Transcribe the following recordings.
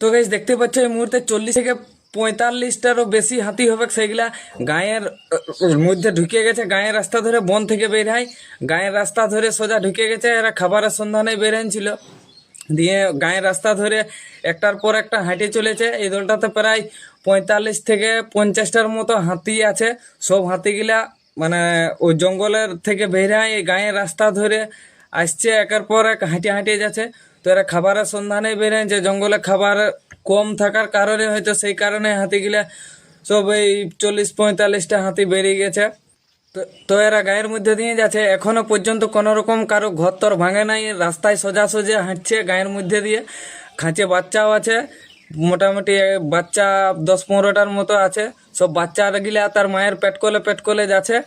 তো গাইজ দেখতে পাচ্ছ এই মুহূর্তে চল্লিশ থেকে পঁয়তাল্লিশটারও বেশি হাতি হবে সেইগুলা গায়ের মধ্যে ঢুকে গেছে। গায়ের রাস্তা ধরে বন থেকে বের হয়। গায়ের রাস্তা ধরে সোজা ঢুকে গেছে। এরা খাবারের সন্ধানে বের ছিল দিয়ে গায়ের রাস্তা ধরে একটার পর একটা হাঁটে চলেছে। এই দলটাতে প্রায় পঁয়তাল্লিশ থেকে পঞ্চাশটার মতো হাতি আছে। সব হাতিগুলা মানে ওই জঙ্গলের থেকে বের হয়। এই গায়ের রাস্তা ধরে আসছে। একের পর এক হাঁটে হাঁটে যাচ্ছে। তো এরা খাবারের সন্ধানে বেরোয় যে। জঙ্গলে খাবার কম থাকার কারণে হয়তো সেই কারণে হাতিগুলা সব এই চল্লিশ, পঁয়তাল্লিশটা হাতি বেরিয়ে গেছে। তো- এরা গায়ের মধ্যে দিয়ে যাচ্ছে। এখনও পর্যন্ত কোনো রকম কারও ঘর তর ভাঙে নাই। রাস্তায় সোজা সোজা হাঁটছে গায়ের মধ্যে দিয়ে। খাঁচে বাচ্চাও আছে। মোটামুটি বাচ্চা দশ পনেরোটার মতো আছে। সব বাচ্চা গিলা তার মায়ের পেট কোলে পেট কোলে যাচ্ছে।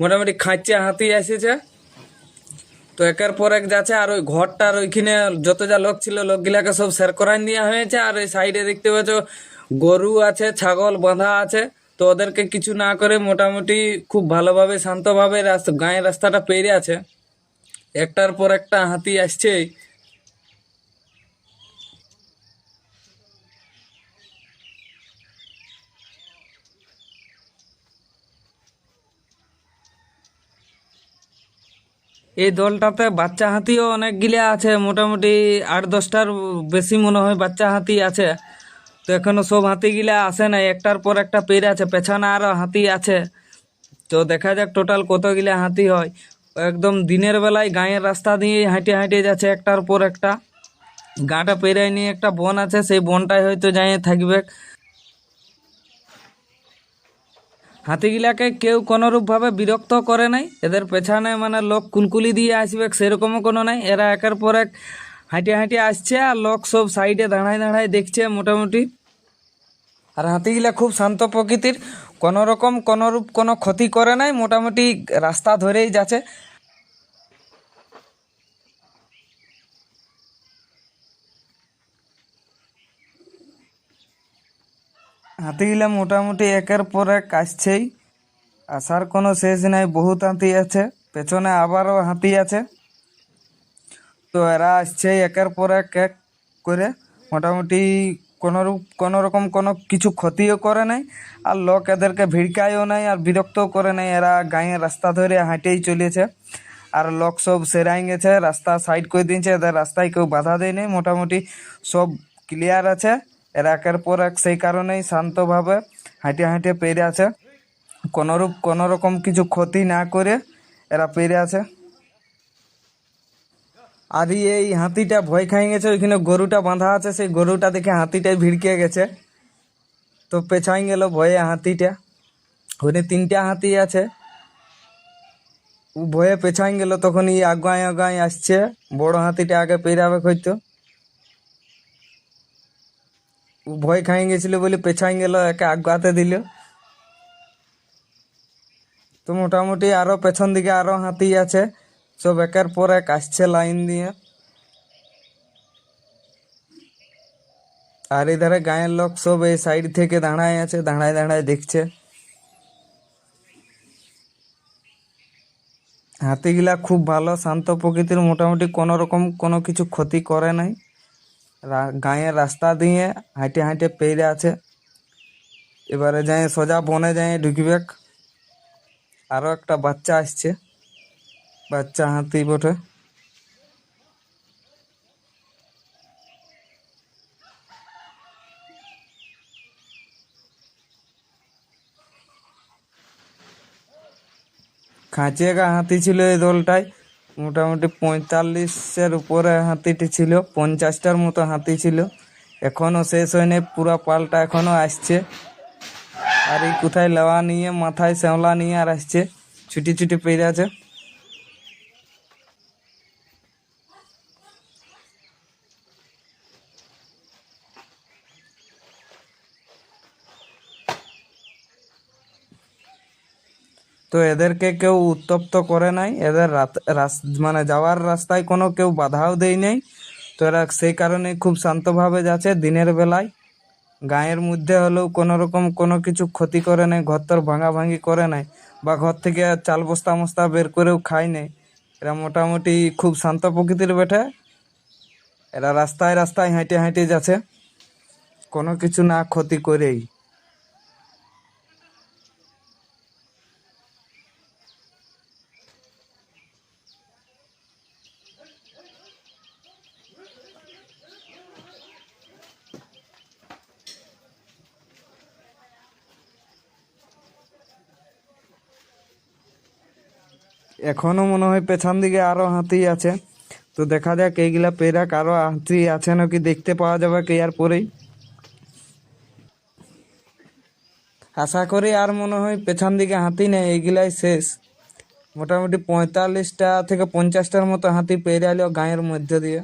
মোটামুটি খাঁচে হাতি এসেছে। তো একের পর এক যাচ্ছে, আর ওই ঘরটার ওইখানে যত যা লোক ছিল, লোকগুলাকে সব শেয়ার করাই দেওয়া হয়েছে। আর ওই সাইডে দেখতে পাচ্ছ, গরু আছে, ছাগল বাঁধা আছে। তো ওদেরকে কিছু না করে মোটামুটি খুব ভালোভাবে, শান্তভাবে রাস্তা, গাঁয়ের রাস্তাটা পেরিয়ে আছে। একটার পর একটা হাতি আসছেই। এই দলটাতে বাচ্চা হাতিও অনেকগুলা আছে, মোটামুটি আট দশটার বেশি মনে হয় বাচ্চা হাতি আছে। তো এখনও সব হাতিগুলা আসে নাই, একটার পর একটা পেরে আছে, পেছনে আরও হাতি আছে। তো দেখা যাক টোটাল কতগুলা হাতি হয়। একদম দিনের বেলায় গাঁয়ের রাস্তা দিয়ে হাঁটে হাঁটে যাচ্ছে একটার পর একটা। গাটা পেরাই নিয়ে একটা বন আছে, সেই বনটায় হয়তো যাই থাকবে। হাতিগুলাকে কেউ কোনোরূপভাবে বিরক্ত করে নাই। এদের পেছনে মানে লোক কুলকুলি দিয়ে আসবে, সেরকমও কোনো নাই। এরা একের পর এক হাঁটে হাঁটি আসছে আর লোক সব সাইডে দাঁড়ায় দাঁড়ায় দেখছে মোটামুটি। আর হাতিগুলা খুব শান্ত প্রকৃতির, কোনোরকম কোনোরূপ কোনো ক্ষতি করে নাই, মোটামুটি রাস্তা ধরেই যাচ্ছে। হাতিগুলা মোটামুটি একের পর এক আসছেই। আসার কোনো শেষ নাই, বহুত হাতি আছে, পেছনে আবারও হাতি আছে। তো এরা আসছে একের পর এক এক করে। মোটামুটি কোনো রূপ, কোনো রকম কোনো কিছু ক্ষতিও করে নাই, আর লোক এদেরকে ভিড়কায়ও নাই, আর বিরক্তও করে নাই। এরা গাঁয়ের রাস্তা ধরে হাঁটেই চলেছে, আর লোক সব সেরাই গেছে, রাস্তা সাইড করে দিয়েছে, এদের রাস্তায় কেউ বাধা দেয়নি মোটামুটি সব ক্লিয়ার আছে। এরা একের পর এক সেই কারণেই শান্তভাবে হাঁটে হাঁটে পেরে আছে। কোনোরূপ কোনো রকম কিছু ক্ষতি না করে এরা পেরে আছে। আর এই হাতিটা ভয় খাই গেছে, ওইখানে গরুটা বাঁধা আছে, সেই গরুটা দেখে হাতিটাই ভিড়কে গেছে। তো পেছাই গেল ভয়ে হাতিটা। ওখানে তিনটা হাতি আছে। ভয়ে পেছাই গেল তখন এই আগায় আগায় আসছে। বড় হাতিটা আগে পেরাবে হয়তো। ভয় খাই গেছিল বলে পেছাই গেল একে আগাতে দিল। তো মোটামুটি আরও পেছন দিকে আরও হাতি আছে, সব একের পর এক আসছে লাইন দিয়ে। আর এধারে গায়ের লোক সব এই সাইড থেকে দাঁড়ায় আছে, দাঁড়ায় দাঁড়ায় দেখছে। হাতিগুলা খুব ভালো, শান্ত প্রকৃতির, মোটামুটি কোনো রকম কোনো কিছু ক্ষতি করে নাই। রা- গাঁয়ের রাস্তা দিয়ে হাঁটে হাঁটে পেরে আছে এবারে যাই সোজা বনে যাই ঢুকবে আরও একটা বাচ্চা আসছে বাচ্চা হাতি বটে খাঁচিয়ে গা হাতি ছিল এই দলটায় মোটামুটি পঁয়তাল্লিশের উপরে হাতিটি ছিল, পঞ্চাশটার মতো হাতি ছিল। এখনও শেষ হয়নি, পুরা পালটা এখনও আসছে। আর এই কোথায় লেওয়া নিয়ে, মাথায় শ্যাওলা নিয়ে আর আসছে। ছুটি ছুটি পেয়ে আছে। তো এদেরকে কেউ উত্তপ্ত করে নাই। এদের মানে যাওয়ার রাস্তায় কোনো কেউ বাধাও দেয় নাই। তো এরা সেই কারণে খুব শান্তভাবে যাচ্ছে দিনের বেলায়। গায়ের মধ্যে হলেও কোনো রকম কোনো কিছু ক্ষতি করে নাই, ঘর তোর ভাঙা ভাঙি করে নাই বা ঘর থেকে চাল বস্তা মস্তা বের করেও খায় নাই। এরা মোটামুটি খুব শান্ত প্রকৃতির বেঠে। এরা রাস্তায় রাস্তায় হেঁটে হেঁটে যাচ্ছে। কোনো কিছু না ক্ষতি করেই। এখনও মনে হয় পেছন দিকে আরও হাতি আছে। তো দেখা যাক এইগুলা পেরাক আরও হাতি আছে নাকি দেখতে পাওয়া যাবে কি আর পরেই। আশা করি আর মনে হয় পেছন দিকে হাতি নেই, এইগুলাই শেষ। মোটামুটি পঁয়তাল্লিশটা থেকে পঞ্চাশটার মতো হাতি পেরে এলো গাঁয়ের মধ্যে দিয়ে।